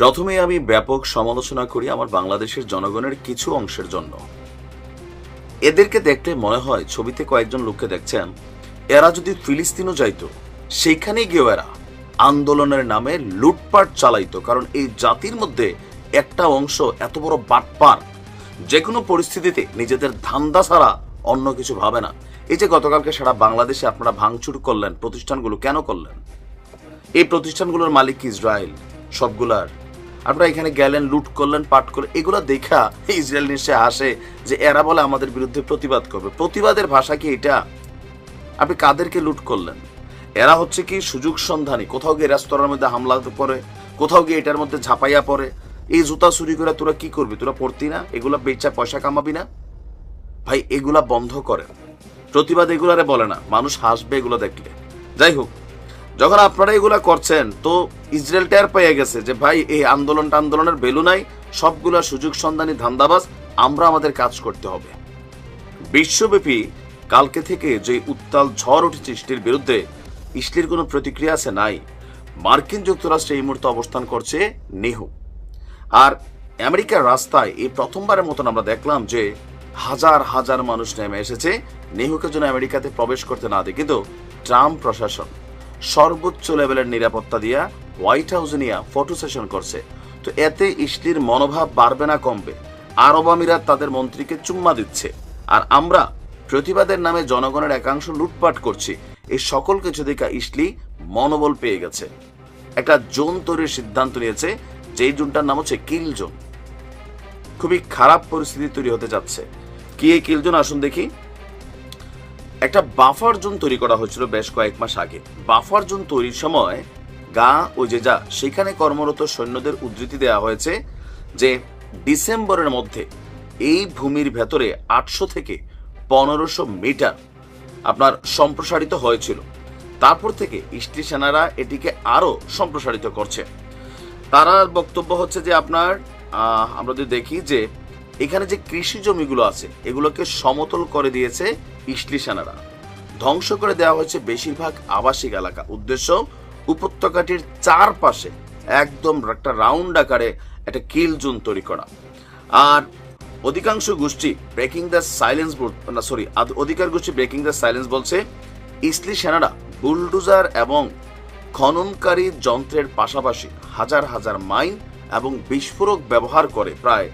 প্রথমে আমি ব্যাপক সমালোচনা করি আমার বাংলাদেশের জনগণের কিছু অংশের জন্য। এদেরকে দেখতে মনে হয় ছবিতে কয়েকজন লোককে দেখছেন। এরা যদি ফিলিস্তিনও যাইতো, সেইখানেই গিয়েও এরা আন্দোলনের নামে লুটপাট চালাইতো, কারণ এই জাতির মধ্যে একটা অংশ এত বড় বাটপার যে কোনো পরিস্থিতিতে নিজেদের ধান্দা ছাড়া অন্য কিছু ভাবে না। এই যে গতকালকে সারা বাংলাদেশে আপনারা ভাঙচুর করলেন, প্রতিষ্ঠানগুলো কেন করলেন? এই প্রতিষ্ঠানগুলোর মালিক ইসরায়েল? সবগুলার আপনারা এখানে গেলেন, লুট করলেন পাট করলেন, এগুলো দেখা ইসরায়েল নিশ্চয় আসে যে এরা বলে আমাদের বিরুদ্ধে প্রতিবাদ করবে। প্রতিবাদের ভাষা কি এটা? আপনি কাদেরকে লুট করলেন? এরা হচ্ছে কি সুযোগ সন্ধানী, কোথাও গিয়ে রেস্তোরাঁর মধ্যে হামলা পড়ে, কোথাও গিয়ে এটার মধ্যে ঝাঁপাইয়া পড়ে। এই জুতা চুরি করে তোরা কি করবি? তোরা পড়তি না? এগুলো বেচা পয়সা কামাবি না? ভাই, এগুলা বন্ধ করেন। প্রতিবাদ এগুলারে বলে না। মানুষ হাসবে এগুলো দেখলে। যাই হোক যখন আপনারা এগুলা করছেন, তো ইসরায়েল টের পেয়ে গেছে যে, ভাই এই আন্দোলনটা আন্দোলনের ভ্যালু নাই, সবগুলা সুযোগ সন্ধানী ধান্দাবাজ, আমরা আমাদের কাজ করতে হবে। বিশ্বব্যাপী কালকে থেকে যে উত্তাল ঝড় উঠেছে ইস্টির বিরুদ্ধে ইস্টির কোনো প্রতিক্রিয়া আছে নাই। মার্কিন যুক্তরাষ্ট্রে এই মুহূর্তে অবস্থান করছে নেহু আর আমেরিকার রাস্তায় এই প্রথমবারের মতন আমরা দেখলাম যে, হাজার হাজার মানুষ নেমে এসেছে নেহুকে যেন আমেরিকাতে প্রবেশ করতে না দেয়। কিন্তু ট্রাম্প প্রশাসন সর্বোচ্চ লেভেলের নিরাপত্তা দিয়া হোয়াইট হাউসে নিয়ে ফটো সেশন করছে। তো এতে ইসলির মনোভাব বাড়বে না, কমবে। আরব আমিরাত তাদের মন্ত্রীকে চুম্মা দিচ্ছে। আর আমরা প্রতিবাদের নামে জনগণের একাংশ লুটপাট করছি। এই সকল কিছু দেখা ইসলি মনোবল পেয়ে গেছে। একটা জোন তৈরির সিদ্ধান্ত নিয়েছে, যেই জোনটার নাম হচ্ছে কিল জোন। খুবই খারাপ পরিস্থিতি তৈরি হতে যাচ্ছে। কি এই কিল জোন? আসুন দেখি। একটা বাফার জোন তৈরি করা হয়েছিল বেশ কয়েক মাস আগে। বাফার জোন তৈরির সময় গা ও যে যা, সেখানে কর্মরত সৈন্যদের উদ্ধৃতি দেওয়া হয়েছে যে ডিসেম্বরের মধ্যে এই ভূমির ভেতরে আটশো থেকে পনেরোশো মিটার আপনার সম্প্রসারিত হয়েছিল। তারপর থেকে ইস্টি সেনারা এটিকে আরও সম্প্রসারিত করছে। তারার বক্তব্য হচ্ছে যে আপনার আমরা যদি দেখি যে এখানে যে কৃষি জমিগুলো আছে, এগুলোকে সমতল করে দিয়েছে ইসলি সেনারা। ধ্বংস করে দেওয়া হয়েছে বেশিরভাগ আবাসিক এলাকা। উদ্দেশ্য, উপত্যকাটির চারপাশে একদম একটা রাউন্ড আকারে একটা কিল জোন তৈরি করা। আর অধিকাংশ গোষ্ঠী ব্রেকিং দ্য সাইলেন্স না, সরি অধিকার গোষ্ঠী ব্রেকিং দ্য সাইলেন্স বলছে ইসলি সেনারা বুলডুজার এবং খননকারী যন্ত্রের পাশাপাশি হাজার হাজার মাইন এবং বিস্ফোরক ব্যবহার করে প্রায়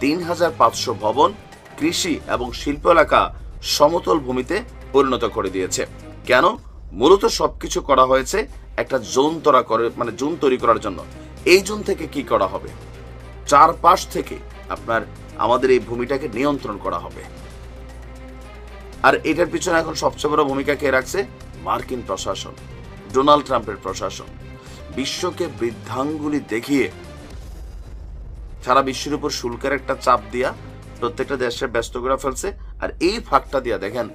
তিন হাজার পাঁচশো ভবন, কৃষি এবং শিল্প এলাকা সমতল ভূমিতে পরিণত করে দিয়েছে। কেন? মূলত সবকিছু করা হয়েছে একটা জোন তৈরি করে মানে জোন তৈরি করার জন্য। এই জোন থেকে কি করা হবে? চারপাশ থেকে আপনার, আমাদের এই ভূমিটাকে নিয়ন্ত্রণ করা হবে। আর এটার পিছনে এখন সবচেয়ে বড় ভূমিকা কে রাখছে? মার্কিন প্রশাসন, ডোনাল্ড ট্রাম্পের প্রশাসন। বিশ্বকে বৃদ্ধাঙ্গুলি দেখিয়ে, সারা বিশ্বের উপর শুল্কের একটা চাপ দিয়া প্রত্যেকটা দেশে ব্যস্ত করে ফেলছে। আর এই ফাঁকটা দিয়া দেখেন,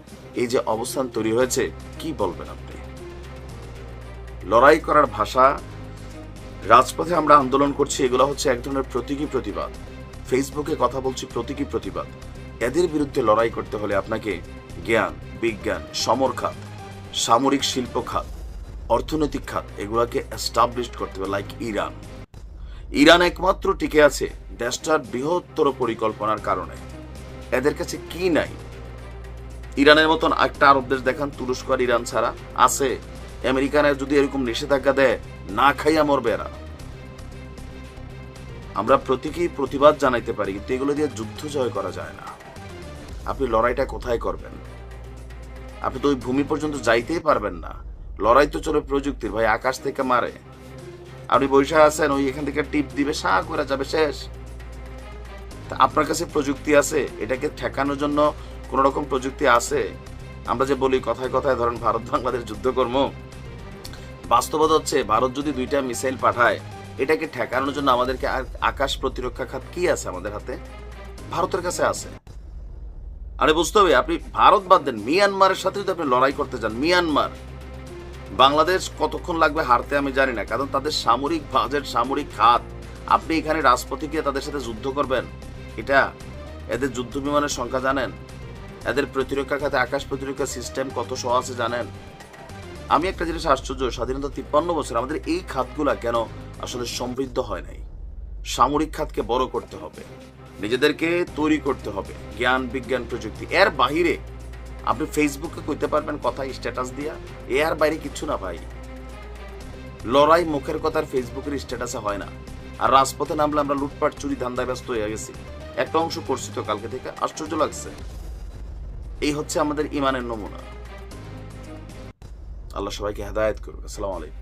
এই যে অবস্থান তৈরি হয়েছে, কি বলবেন আপনি? লড়াই করার ভাষা, রাজপথে আমরা আন্দোলন করছি, এগুলো হচ্ছে এক ধরনের প্রতীকী প্রতিবাদ। ফেসবুকে কথা বলছি, প্রতীকী প্রতিবাদ। এদের বিরুদ্ধে লড়াই করতে হলে আপনাকে জ্ঞান, বিজ্ঞান, সমর খাত, সামরিক শিল্প খাত, অর্থনৈতিক খাত, এগুলোকে এস্টাবলিশ করতে হবে লাইক ইরান। ইরান একমাত্র টিকে আছে দেশটার বৃহত্তর পরিকল্পনার কারণে। এদের কাছে কি নাই? ইরানের মতন একটা আরব দেশ দেখান, তুরস্ক আর ইরান ছাড়া। আছে, আমেরিকানের যদি এরকম নিষেধাজ্ঞা দেয়, না খাইয়া মরবে এরা। আমরা প্রতীকী প্রতিবাদ জানাইতে পারি, কিন্তু এগুলো দিয়ে যুদ্ধ জয় করা যায় না। আপনি লড়াইটা কোথায় করবেন? আপনি তো ওই ভূমি পর্যন্ত যাইতেই পারবেন না। লড়াই তো চলে প্রযুক্তির, ভাই, আকাশ থেকে মারে। আপনি বৈশা আছেন, ওই এখান থেকে টিপ দিবে, সা করে যাবে, শেষ। আপনার কাছে প্রযুক্তি আছে? এটাকে ঠেকানোর জন্য কোন রকম প্রযুক্তি আছে? আমরা যে বলি কথায় কথায়, ধরেন ভারত বাংলাদেশ যুদ্ধ কর্ম, বাস্তবতা হচ্ছে ভারত যদি দুইটা মিসাইল পাঠায়, এটাকে ঠেকানোর জন্য আমাদেরকে আকাশ প্রতিরক্ষা খাত কি আছে আমাদের হাতে? ভারতের কাছে আছে। আরে বুঝতে হবে, আপনি ভারত বাদ দেন, মিয়ানমারের সাথে যদি আপনি লড়াই করতে যান, মিয়ানমার, বাংলাদেশ কতক্ষণ লাগবে হারতে আমি জানি না, কারণ তাদের সামরিক বাজেট, সামরিক খাত আপনি এখানে রাজপথে গিয়ে তাদের সাথে যুদ্ধ করবেন? এটা এদের যুদ্ধ বিমানের সংখ্যা জানেন? এদের প্রতিরক্ষা খাতে আকাশ প্রতিরক্ষা সিস্টেম কত সহ আছে জানেন? আমি একটা জিনিস আশ্চর্য, স্বাধীনতা তিপ্পান্ন বছর আমাদের এই খাতগুলা কেন আসলে সমৃদ্ধ হয় নাই? সামরিক খাতকে বড় করতে হবে, নিজেদেরকে তৈরি করতে হবে, জ্ঞান, বিজ্ঞান, প্রযুক্তি। এর বাহিরে আপনি ফেসবুকে কইতে পারবেন কথা স্ট্যাটাস দিয়া? এর বাইরে কিচ্ছু না ভাই। লড়াই মুখের কথার ফেসবুকের স্ট্যাটাসে হয় না। আর রাজপথে নামলে আমরা লুটপাট, চুরি, ধান্দায় ব্যস্ত হয়ে গেছি। একটা অংশ করছি তো কালকে থেকে, আশ্চর্য লাগছে। এই হচ্ছে আমাদের ইমানের নমুনা। আল্লাহ সবাইকে হেদায়ত করুক। আসসালামু আলাইকুম।